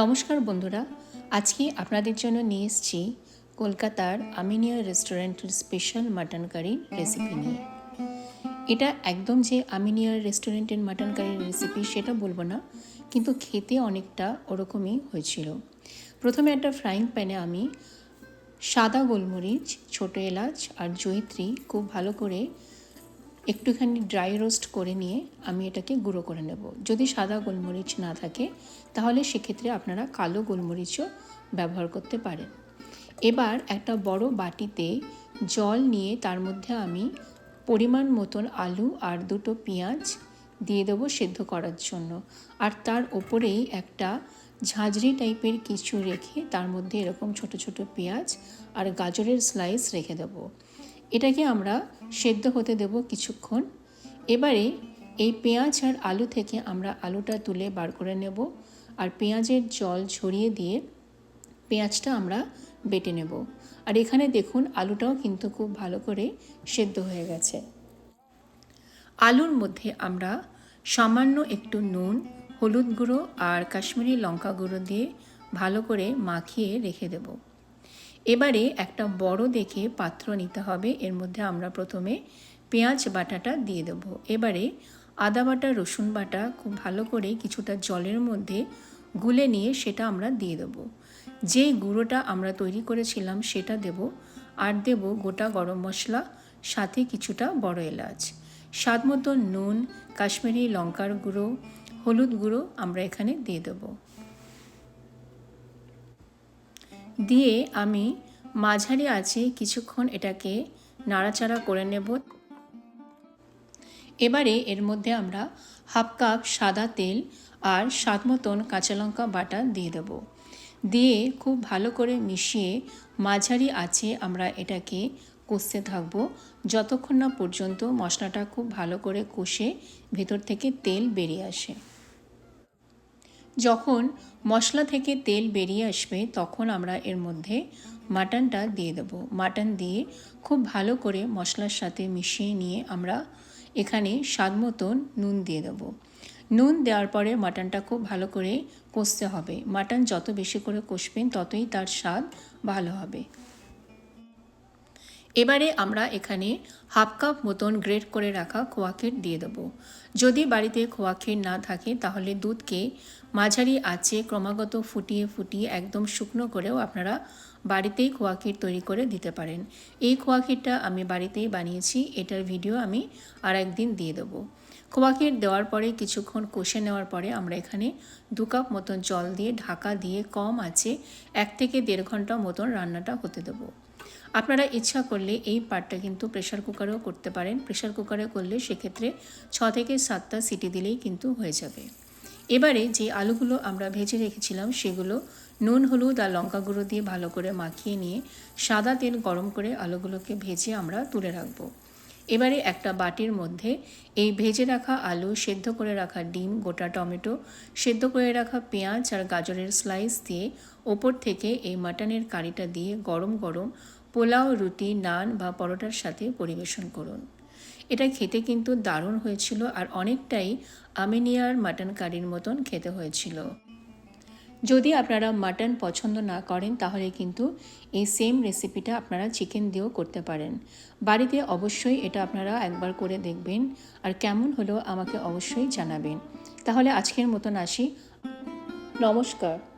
নমস্কার বন্ধুরা, আজকে আপনাদের জন্য নিয়ে এসেছি কলকাতার আমিনিয়া রেস্টুরেন্টের স্পেশাল মাটন কারির রেসিপি নিয়ে। এটা একদম যে আমিনিয়ার রেস্টুরেন্টের মাটন কারির রেসিপি সেটা বলব না, কিন্তু খেতে অনেকটা ওরকমই হয়েছিল। প্রথমে একটা ফ্রাইং প্যানে আমি সাদা গোলমরিচ, ছোটো এলাচ আর জয়িত্রী খুব ভালো করে একটুখানি ড্রাই রোস্ট করে নিয়ে আমি এটাকে গুঁড়ো করে নেব। যদি সাদা গোলমরিচ না থাকে, তাহলে সেক্ষেত্রে আপনারা কালো গোলমরিচও ব্যবহার করতে পারেন। এবার একটা বড় বাটিতে জল নিয়ে তার মধ্যে আমি পরিমাণ মতন আলু আর দুটো পেঁয়াজ দিয়ে দেবো সেদ্ধ করার জন্য। আর তার ওপরেই একটা ঝাঁঝরি টাইপের কিছু রেখে তার মধ্যে এরকম ছোট ছোট পেঁয়াজ আর গাজরের স্লাইস রেখে দেবো। এটাকে আমরা সেদ্ধ হতে দেব কিছুক্ষণ। এবারে এই পেঁয়াজ আর আলু থেকে আমরা আলুটা তুলে বার করে নেব আর পেঁয়াজের জল ছড়িয়ে দিয়ে পেঁয়াজটা আমরা বেটে নেব। আর এখানে দেখুন আলুটাও কিন্তু খুব ভালো করে সেদ্ধ হয়ে গেছে। আলুর মধ্যে আমরা সামান্য একটু নুন, হলুদ গুঁড়ো আর কাশ্মীরি লঙ্কা গুঁড়ো দিয়ে ভালো করে মাখিয়ে রেখে দেবো। এবারে একটা বড় দেখে পাত্র নিতে হবে। এর মধ্যে আমরা প্রথমে পেঁয়াজ বাটাটা দিয়ে দেবো। এবারে আদা বাটা, রসুন বাটা খুব ভালো করে কিছুটা জলের মধ্যে গুলে নিয়ে সেটা আমরা দিয়ে দেবো। যে গুঁড়োটা আমরা তৈরি করেছিলাম সেটা দেব। আর দেব গোটা গরম মশলা, সাথে কিছুটা বড় এলাচ। স্বাদ মতো নুন, কাশ্মীরি লঙ্কার গুঁড়ো, হলুদ গুঁড়ো আমরা এখানে দিয়ে দেবো। দিয়ে আমি মাঝারি আছে কিছুক্ষণ এটাকে নাড়াচাড়া করে নেব। এবারে এর মধ্যে আমরা হাফ কাপ সাদা তেল আর স্বাদ মতন কাঁচা লঙ্কা বাটা দিয়ে দেব। দিয়ে খুব ভালো করে মিশিয়ে মাঝারি আছে আমরা এটাকে কষতে থাকব। যতক্ষণ না পর্যন্ত মশলাটা খুব ভালো করে কষে ভেতর থেকে তেল বেরিয়ে আসে। যখন মশলা থেকে তেল বেরিয়ে আসবে, তখন আমরা এর মধ্যে মাটনটা দিয়ে দেবো। মাটন দিয়ে খুব ভালো করে মশলার সাথে মিশিয়ে নিয়ে আমরা এখানে স্বাদ মতন নুন দিয়ে দেবো। নুন দেওয়ার পরে মাটনটা খুব ভালো করে কষতে হবে। মাটন যত বেশি করে কষবেন, ততই তার স্বাদ ভালো হবে। এবারে আমরা এখানে হাফ কাপ মতন গ্রেট করে রাখা খোয়াক্ষীর দিয়ে দেবো। যদি বাড়িতে খোয়াক্ষীর না থাকে, তাহলে দুধকে মাঝারি আঁচে ক্রমাগত ফুটিয়ে ফুটিয়ে একদম শুকনো করেও আপনারা বাড়িতেই খোয়াক্ষীর তৈরি করে দিতে পারেন। এই খোয়াক্ষীরটা আমি বাড়িতেই বানিয়েছি, এটার ভিডিও আমি আর একদিন দিয়ে দেবো। খোয়াক্ষীর দেওয়ার পরে, কিছুক্ষণ কষে নেওয়ার পরে আমরা এখানে দু কাপ মতন জল দিয়ে ঢাকা দিয়ে কম আছে এক থেকে দেড় ঘণ্টা মতন রান্নাটা হতে দেবো। আপনারা ইচ্ছা করলে এই পার্টটা কিন্তু প্রেশার কুকারেও করতে পারেন। প্রেশার কুকারে করলে সেক্ষেত্রে ছ থেকে সাতটা সিটি দিলেই কিন্তু হয়ে যাবে। এবারে যে আলুগুলো আমরা ভেজে রেখেছিলাম সেগুলো নুন, হলুদ আর লঙ্কা গুঁড়ো দিয়ে ভালো করে মাখিয়ে নিয়ে সাদা তেল গরম করে আলুগুলোকে ভেজে আমরা তুলে রাখব। এবারে একটা বাটির মধ্যে এই ভেজে রাখা আলু সেদ্ধ করে রাখা ডিম, গোটা টমেটো, সেদ্ধ করে রাখা পেঁয়াজ আর গাজরের স্লাইস দিয়ে ওপর থেকে এই মাটনের কারিটা দিয়ে গরম গরম পোলাও, রুটি, নান বা পরোটার সাথে পরিবেশন করুন। এটা খেতে কিন্তু দারুণ হয়েছিল আর অনেকটাই আমিনিয়ার মাটন কারির মতন খেতে হয়েছিল। যদি আপনারা মাটন পছন্দ না করেন, তাহলে কিন্তু এই সেম রেসিপিটা আপনারা চিকেন দিয়েও করতে পারেন। বাড়িতে অবশ্যই এটা আপনারা একবার করে দেখবেন আর কেমন হলো আমাকে অবশ্যই জানাবেন। তাহলে আজকের মতন আসি। নমস্কার।